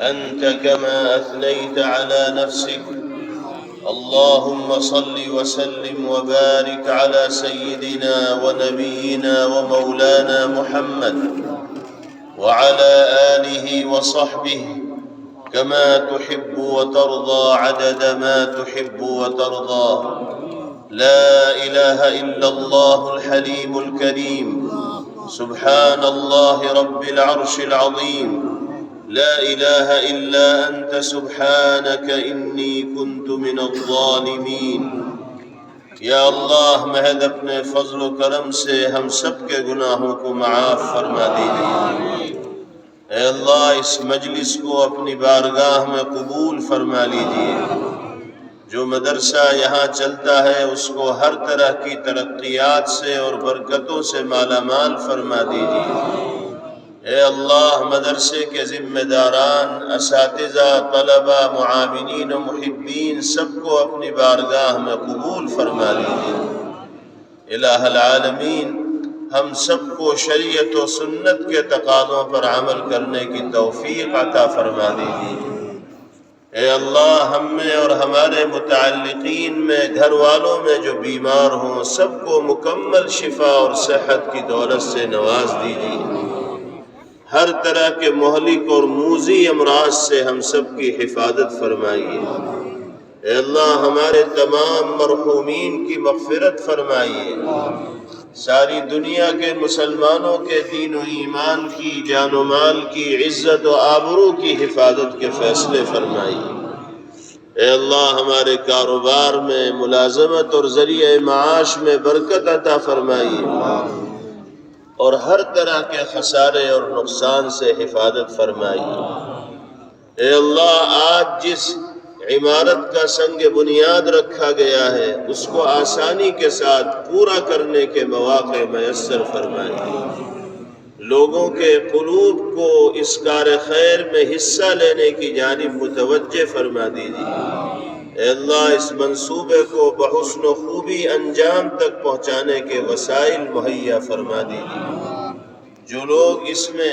أنت كما أثنيت على نفسك. اللهم صل وسلم وبارك على سيدنا ونبينا ومولانا محمد وعلى آله وصحبه كما تحب وترضى عدد ما تحب وترضى. لا إله إلا الله الحليم الكريم. سبحان الله رب العرش العظيم. لا إله إلا أنت، سبحانك إني كنت من الظالمين. یا اللہ مہد اپنے فضل و کرم سے ہم سب کے گناہوں کو معاف فرما دیجیے اے اللہ، اس مجلس کو اپنی بارگاہ میں قبول فرما لیجیے جو مدرسہ یہاں چلتا ہے، اس کو ہر طرح کی ترقیات سے اور برکتوں سے مالا مال فرما دیجیے اے اللہ مدرسے کے ذمہ داران، اساتذہ، طلبہ، معاونین و محبین سب کو اپنی بارگاہ میں قبول فرما لیجیے الہ العالمین، ہم سب کو شریعت و سنت کے تقاضوں پر عمل کرنے کی توفیق عطا فرما دیجیے اے اللہ، ہم میں اور ہمارے متعلقین میں، گھر والوں میں جو بیمار ہوں، سب کو مکمل شفا اور صحت کی دولت سے نواز دیجیے ہر طرح کے مہلک اور موزی امراض سے ہم سب کی حفاظت فرمائیے۔ اے اللہ، ہمارے تمام مرحومین کی مغفرت فرمائیے۔ ساری دنیا کے مسلمانوں کے دین و ایمان کی، جان و مال کی، عزت و آبرو کی حفاظت کے فیصلے فرمائیے۔ اے اللہ، ہمارے کاروبار میں ملازمت اور ذریعہ معاش میں برکت عطا فرمائیے۔ اور ہر طرح کے خسارے اور نقصان سے حفاظت فرمائی۔ اے اللہ، آج جس عمارت کا سنگ بنیاد رکھا گیا ہے، اس کو آسانی کے ساتھ پورا کرنے کے مواقع میسر فرمائی۔ لوگوں کے قلوب کو اس کار خیر میں حصہ لینے کی جانب متوجہ فرما دیجیے۔ اے اللہ، اس منصوبے کو بحسن و خوبی انجام تک پہنچانے کے وسائل مہیا فرما دیجیے جو لوگ اس میں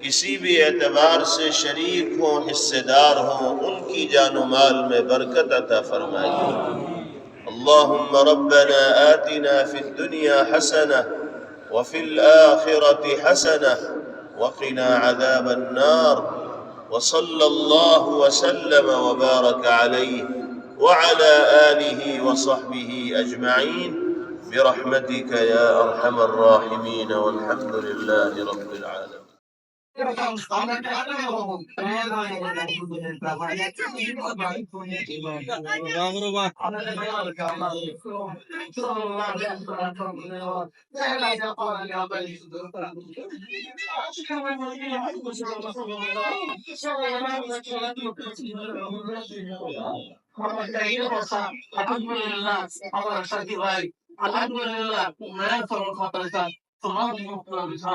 کسی بھی اعتبار سے شریک ہوں، حصے دار ہوں، ان کی جان و مال میں برکت عطا فرمائیے اللهم ربنا آتنا في الدنيا حسنة وفي الآخرة حسنة وقنا عذاب النار۔ وصلى الله وسلم وبارك عليه وعلى آله وصحبه أجمعين. برحمتك يا أرحم الراحمين. والحمد لله رب العالمين. الحمدللہ الحمدللہ ہمارا شادی بھائی الحمدللہ میں سب کا پریشان تمہارا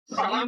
সালাম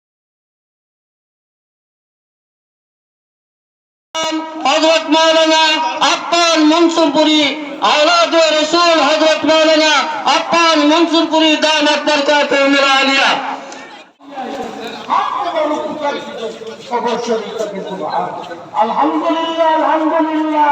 হজরত মৌলানা আপ্পান মনসুরপুরি আওলাদ রসুল হজরত মৌলানা আপ্পান মনসুরপুরি দাম আপনার কাছে মেরা আলিয়া। আলহামদুলিল্লাহ আলহামদুলিল্লাহ।